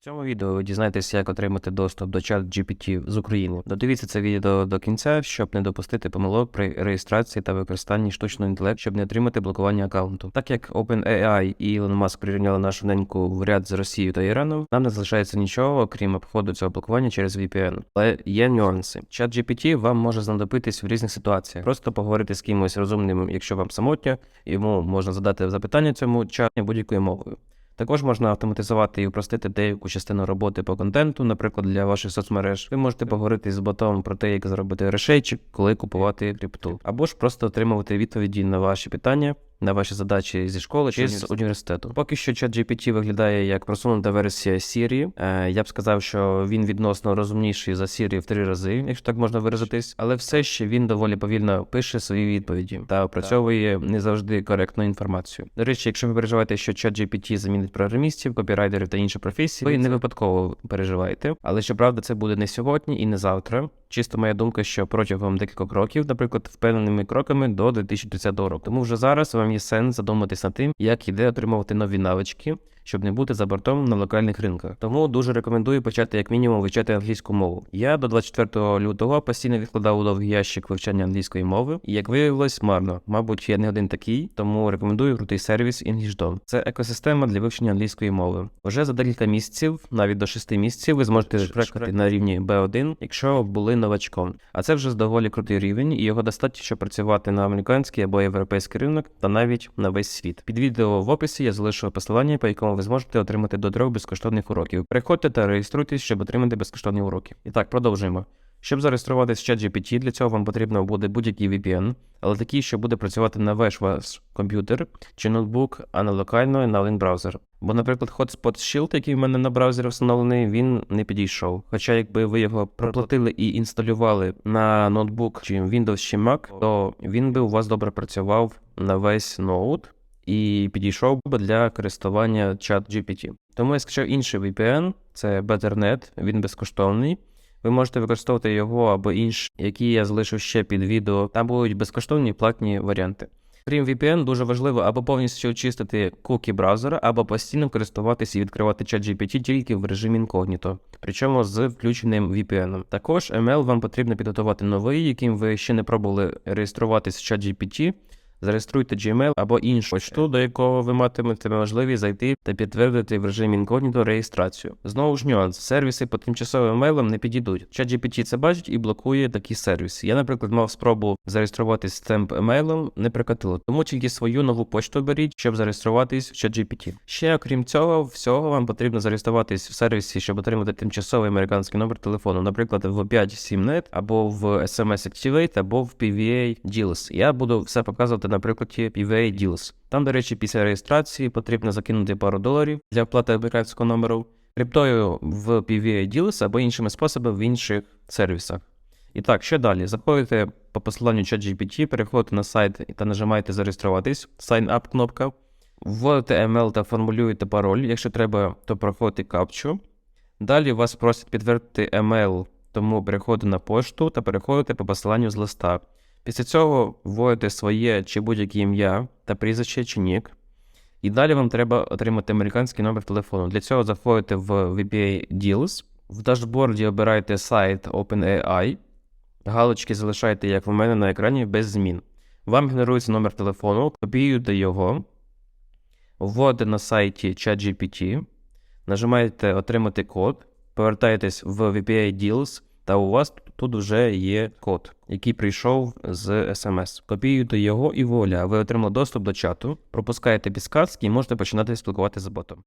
В цьому відео ви дізнаєтесь, як отримати доступ до чат GPT з України. Додивіться це відео до кінця, щоб не допустити помилок при реєстрації та використанні штучного інтелекту, щоб не отримати блокування аккаунту. Так як OpenAI і Elon Musk прирівняли нашу неньку в ряд з Росією та Іраном, нам не залишається нічого, окрім обходу цього блокування через VPN. Але є нюанси. Чат GPT вам може знадобитись в різних ситуаціях. Просто поговорити з кимось розумним, якщо вам самотньо, йому можна задати запитання цьому чату будь-якою мовою. Також можна автоматизувати і упростити деяку частину роботи по контенту, наприклад, для ваших соцмереж. Ви можете поговорити з ботом про те, як зробити грошей чи коли купувати крипту, або ж просто отримувати відповіді на ваші питання. На ваші задачі зі школи чи з університету. Поки що ChatGPT виглядає як просунута версія Siri. Е, я б сказав, що він відносно розумніший за Siri в три рази, якщо так можна виразитись, але все ще він доволі повільно пише свої відповіді та опрацьовує не завжди коректну інформацію. До речі, якщо ви переживаєте, що ChatGPT замінить програмістів, копірайтерів та інші професії, ви не випадково переживаєте. Але щоправда, це буде не сьогодні і не завтра. Чисто моя думка, що протягом декількох років, наприклад, впевненими кроками до 2030 року. Тому вже зараз вам є сенс задуматись над тим, як іде отримувати нові навички, щоб не бути за бортом на локальних ринках. Тому дуже рекомендую почати як мінімум вивчати англійську мову. Я до 24 лютого постійно відкладав у довгий ящик вивчання англійської мови, і як виявилось, марно. Мабуть, я не один такий, тому рекомендую крутий сервіс EnglishDom. Це екосистема для вивчення англійської мови. Вже за декілька місяців, навіть до 6 місяців, ви зможете шпрекати на рівні B1, якщо були новачком. А це вже доволі крутий рівень, і його достатньо, щоб працювати на американський або європейський ринок та навіть на весь світ. Під відео в описі я залишу посилання, по якому ви зможете отримати до трьох безкоштовних уроків. Переходьте та реєструйтесь, щоб отримати безкоштовні уроки. І так, продовжуємо. Щоб зареєструватися в ChatGPT, для цього вам потрібно буде будь-який VPN, але такий, що буде працювати на весь ваш комп'ютер чи ноутбук, а не локально на один браузер. Бо, наприклад, Hotspot Shield, який в мене на браузері встановлений, він не підійшов. Хоча, якби ви його проплатили і інсталювали на ноутбук чи Windows чи Mac, то він би у вас добре працював на весь ноут і підійшов би для користування чат GPT. Тому я скачав інший VPN, це Betternet, він безкоштовний. Ви можете використовувати його або інші, які я залишив ще під відео. Там будуть безкоштовні платні варіанти. Крім VPN, дуже важливо або повністю очистити куки браузера, або постійно користуватися і відкривати ChatGPT тільки в режимі інкогніто, причому з включеним VPN. Також ML вам потрібно підготувати новий, яким ви ще не пробували реєструватися в ChatGPT. Зареєструйте Gmail або іншу почту, до якого ви матимете можливість зайти та підтвердити в режимі інкогніто реєстрацію. Знову ж нюанс, сервіси по тимчасовим мейлам не підійдуть. ChatGPT це бачить і блокує такі сервіси. Я, наприклад, мав спробу зареєструватись з цим емейлом, не прикатило. Тому тільки свою нову почту беріть, щоб зареєструватись в ChatGPT. Ще окрім цього, всього вам потрібно зареєструватись в сервісі, щоб отримати тимчасовий американський номер телефону, наприклад, в 5.7net або в SMS Activate, або в PVA Deals. Я буду все показувати на прикладі PVA Deals. Там, до речі, після реєстрації потрібно закинути пару доларів для оплати американського номеру, криптою в PVA Deals або іншими способами в інших сервісах. І так, що далі? Заходите по посиланню ChatGPT, переходите на сайт та нажимаєте зареєструватись, Sign Up кнопка, вводите email та формулюєте пароль. Якщо треба, то проходите капчу. Далі вас просять підтвердити email, тому переходите на пошту та переходите по посиланню з листа. Після цього вводите своє чи будь-яке ім'я та прізвище чи нік. І далі вам треба отримати американський номер телефону. Для цього заходите в VPA Deals, в дашборді обираєте сайт OpenAI, галочки залишаєте, як в мене на екрані, без змін. Вам генерується номер телефону, копіюєте його, вводите на сайті ChatGPT, нажимаєте Отримати код, повертаєтесь в VPA Deals, та у вас тут вже є код, який прийшов з SMS. Копіюєте його і воля. ви отримали доступ до чату, пропускаєте підсказки і можете починати спілкуватися з ботом.